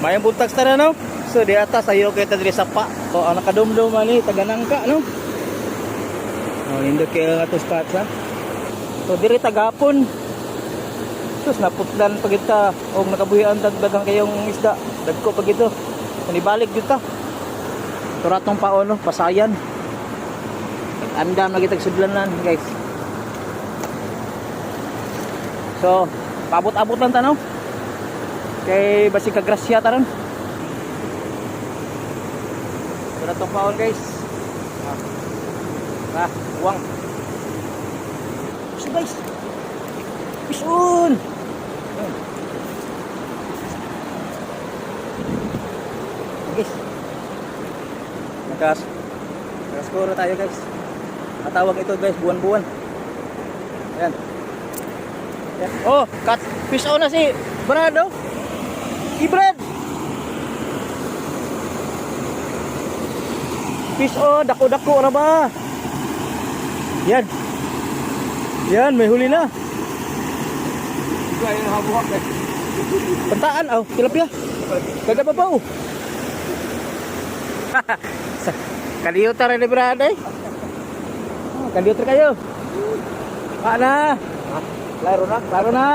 Mayang buntag tara no. So di atas ayo kay tadri sa pa. So ang nakadumdum ani taganangka no. Oh, hindi kay ato spot ha. So diri tagapon. Sus naputlan pag kita og nakabuhian dagdagan kayong isda. Dagko pag ito. Kanibalik kita. Turatong paon no, pasayan. Andam lagi tag sudlanan guys. So, paabot-abot lang tanaw. Kay basig kagrasya taron. Turatong paon guys. Ah, ah uwang. So guys. Pisun. Guys. Nakas. Nakaskoro tayo guys. Matawag ito guys, buwan-buwan. Ayan. Oh, cut fish on na si Brado. Ibrad. Fish on, dako-dako na ba? Yan. Yan, may huli na. Pantaan, oh, tilapia. Kada pa pa, oh. Kaliyuta rin ni Brad, eh. Oh, Kaliyuta kayo. Pa na. Laro na, laro na.